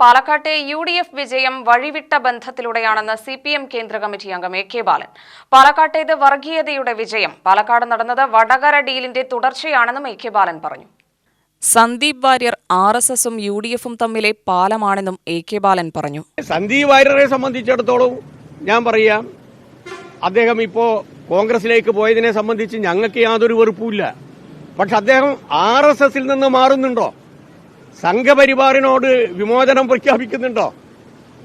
പാലക്കാട്ടെ U D F വിജയം വഴിവിട്ട ബന്ധത്തിലൂടെയാണെന്ന് സി പി എം കേന്ദ്ര കമ്മിറ്റി അംഗം എ കെ ബാലൻ. പാലക്കാട്ടേത് വർഗീയതയുടെ വിജയം. പാലക്കാട് നടന്നത് വടകര ഡീലിന്റെ തുടർച്ചയാണെന്നും എ കെ ബാലൻ പറഞ്ഞു. സന്ദീപ് വാര്യർ ആർ എസ് എസും യു ഡി എഫും തമ്മിലെ പാലമാണെന്നും എ കെ ബാലൻ പറഞ്ഞു. സന്ദീപ് വാര്യരെ സംബന്ധിച്ചിടത്തോളം ഞാൻ പറയാം അദ്ദേഹം ഇപ്പോ കോൺഗ്രസിലേക്ക് പോയതിനെ സംബന്ധിച്ച് ഞങ്ങൾക്ക് യാതൊരു വെറുപ്പുമില്ല പക്ഷെ അദ്ദേഹം ആർ എസ് എസിൽ നിന്ന് മാറുന്നുണ്ടോ? സംഘപരിവാറിനോട് വിമോചനം പ്രഖ്യാപിക്കുന്നുണ്ടോ?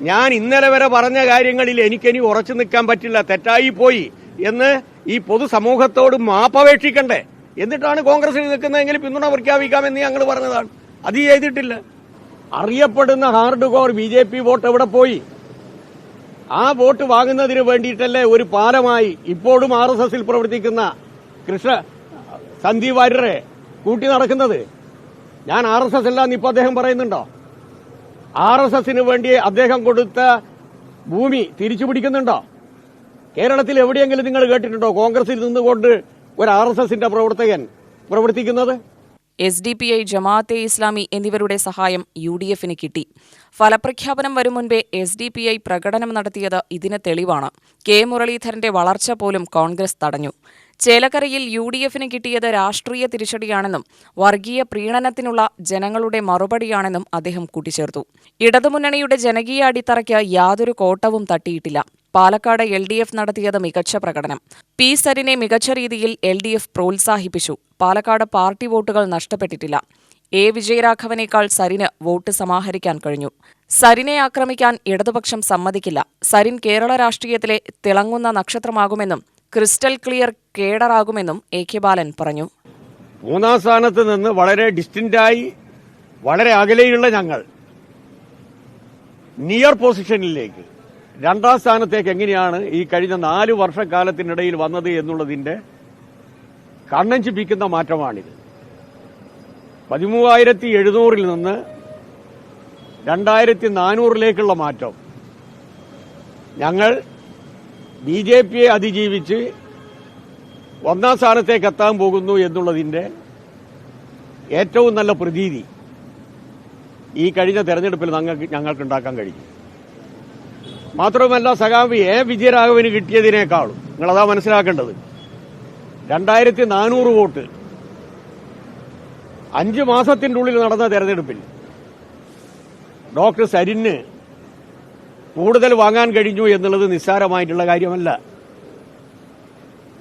ഞാൻ ഇന്നലെ വരെ പറഞ്ഞ കാര്യങ്ങളിൽ എനിക്കിനി ഉറച്ചു നിൽക്കാൻ പറ്റില്ല. തെറ്റായി പോയി എന്ന് ഈ പൊതുസമൂഹത്തോട് മാപ്പപേക്ഷിക്കണ്ടേ? എന്നിട്ടാണ് കോൺഗ്രസിൽ നിൽക്കുന്നതെങ്കിൽ പിന്തുണ പ്രഖ്യാപിക്കാമെന്ന് ഞങ്ങൾ പറഞ്ഞതാണ്. അത് ചെയ്തിട്ടില്ല അറിയപ്പെടുന്ന hard core B J P vote എവിടെ പോയി? ആ വോട്ട് വാങ്ങുന്നതിന് വേണ്ടിയിട്ടല്ലേ ഒരു പാലമായി ഇപ്പോഴും ആർ എസ് എസിൽ പ്രവർത്തിക്കുന്ന കൃഷ്ണ സന്ദീപ് വാര്യരെ കൂട്ടി നടക്കുന്നത്? ഞാൻ ആർ എസ് എസ് അല്ലാന്ന് ഇപ്പൊ അദ്ദേഹം പറയുന്നുണ്ടോ? ആർ എസ് എസിന് വേണ്ടി അദ്ദേഹം കൊടുത്ത ഭൂമി തിരിച്ചു പിടിക്കുന്നുണ്ടോ? കേരളത്തിൽ എവിടെയെങ്കിലും നിങ്ങൾ കേട്ടിട്ടുണ്ടോ കോൺഗ്രസിൽ നിന്നുകൊണ്ട് ഒരു ആർ എസ് എസിന്റെ പ്രവർത്തകൻ പ്രവർത്തിക്കുന്നത്? S D P I Jamaat-e Islami എന്നിവരുടെ സഹായം യു ഡി എഫിന് കിട്ടി. ഫലപ്രഖ്യാപനം വരും മുൻപേ എസ് ഡി പി ഐ പ്രകടനം നടത്തിയത് ഇതിന് തെളിവാണ്. കെ മുരളീധരന്റെ വളർച്ച പോലും കോൺഗ്രസ് തടഞ്ഞു. ചേലക്കരയിൽ യു ഡി എഫിന് കിട്ടിയത് രാഷ്ട്രീയ തിരിച്ചടിയാണെന്നും വർഗീയ പ്രീണനത്തിനുള്ള ജനങ്ങളുടെ മറുപടിയാണെന്നും അദ്ദേഹം കൂട്ടിച്ചേർത്തു. ഇടതുമുന്നണിയുടെ ജനകീയ അടിത്തറയ്ക്ക് യാതൊരു കോട്ടവും തട്ടിയിട്ടില്ല. പാലക്കാട് എൽ ഡി എഫ് നടത്തിയത് മികച്ച പ്രകടനം. പി സരിനെ മികച്ച രീതിയിൽ എൽ ഡി എഫ് പ്രോത്സാഹിപ്പിച്ചു. പാലക്കാട് പാർട്ടി വോട്ടുകൾ നഷ്ടപ്പെട്ടിട്ടില്ല. എ വിജയരാഘവനേക്കാൾ സരിന് വോട്ട് സമാഹരിക്കാൻ കഴിഞ്ഞു. സരിനെ ആക്രമിക്കാൻ ഇടതുപക്ഷം സമ്മതിക്കില്ല. സരിൻ കേരള രാഷ്ട്രീയത്തിലെ തിളങ്ങുന്ന നക്ഷത്രമാകുമെന്നും ക്രിസ്റ്റൽ ക്ലിയർ കേഡറാകുമെന്നും എ കെ ബാലൻ പറഞ്ഞു. മൂന്നാം സ്ഥാനത്ത് നിന്ന് വളരെ ഡിസ്റ്റന്റായി വളരെ അകലെയുള്ള ഞങ്ങൾ നിയർ പൊസിഷനിലേക്ക് രണ്ടാം സ്ഥാനത്തേക്ക് എങ്ങനെയാണ് ഈ കഴിഞ്ഞ നാല് വർഷക്കാലത്തിനിടയിൽ വന്നത് എന്നുള്ളതിന്റെ കണ്ണഞ്ചിപ്പിക്കുന്ന മാറ്റമാണിത്. പതിമൂവായിരത്തി എഴുന്നൂറിൽ നിന്ന് രണ്ടായിരത്തി നാനൂറിലേക്കുള്ള മാറ്റം. ഞങ്ങൾ ബി ജെ പിയെ അതിജീവിച്ച് ഒന്നാം സ്ഥാനത്തേക്ക് എത്താൻ പോകുന്നു എന്നുള്ളതിന്റെ ഏറ്റവും നല്ല പ്രതീതി ഈ കഴിഞ്ഞ തെരഞ്ഞെടുപ്പിൽ ഞങ്ങൾക്ക് ഉണ്ടാക്കാൻ കഴിഞ്ഞു. മാത്രവുമല്ല സഖാവി എ വിജയരാഘവന് കിട്ടിയതിനേക്കാളും നിങ്ങളതാ മനസ്സിലാക്കേണ്ടത് രണ്ടായിരത്തി നാനൂറ് വോട്ട് അഞ്ച് മാസത്തിന്റെ ഉള്ളിൽ നടന്ന തെരഞ്ഞെടുപ്പിൽ ഡോക്ടർ സരിന് കൂടുതൽ വാങ്ങാൻ കഴിഞ്ഞു എന്നുള്ളത് നിസ്സാരമായിട്ടുള്ള കാര്യമല്ല.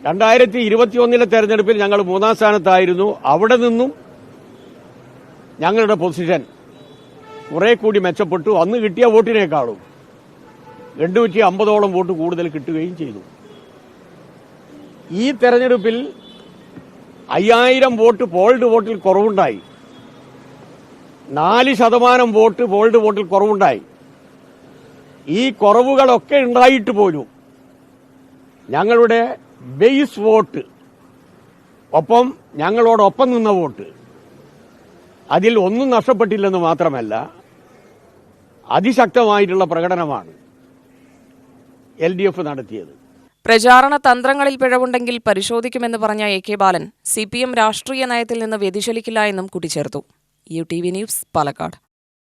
രണ്ടായിരത്തി ഇരുപത്തിയൊന്നിലെ തെരഞ്ഞെടുപ്പിൽ ഞങ്ങൾ മൂന്നാം സ്ഥാനത്തായിരുന്നു. അവിടെ നിന്നും ഞങ്ങളുടെ പൊസിഷൻ കുറെ കൂടി മെച്ചപ്പെട്ടു. അന്ന് കിട്ടിയ വോട്ടിനേക്കാളും എണ്ണൂറ്റി അമ്പതോളം വോട്ട് കൂടുതൽ കിട്ടുകയും ചെയ്തു. ഈ തെരഞ്ഞെടുപ്പിൽ അയ്യായിരം വോട്ട് പോൾഡ് വോട്ടിൽ കുറവുണ്ടായി. നാല് ശതമാനം വോട്ട് പോൾഡ് വോട്ടിൽ കുറവുണ്ടായി. ഈ കുറവുകളൊക്കെ ഉണ്ടായിട്ട് പോലും ഞങ്ങളുടെ ബേസ് വോട്ട് ഒപ്പം ഞങ്ങളോടൊപ്പം നിന്ന വോട്ട് അതിൽ ഒന്നും നഷ്ടപ്പെട്ടില്ലെന്ന് മാത്രമല്ല അതിശക്തമായിട്ടുള്ള പ്രകടനമാണ് എൽ ഡി എഫ് നടത്തിയത്. പ്രചാരണ തന്ത്രങ്ങളിൽ പിഴവുണ്ടെങ്കിൽ പരിശോധിക്കുമെന്ന് പറഞ്ഞ A K Balan C P M രാഷ്ട്രീയ നയത്തിൽ നിന്ന് വ്യതിചലിക്കില്ല എന്നും കൂട്ടിച്ചേർത്തു. U T V news Palakkad.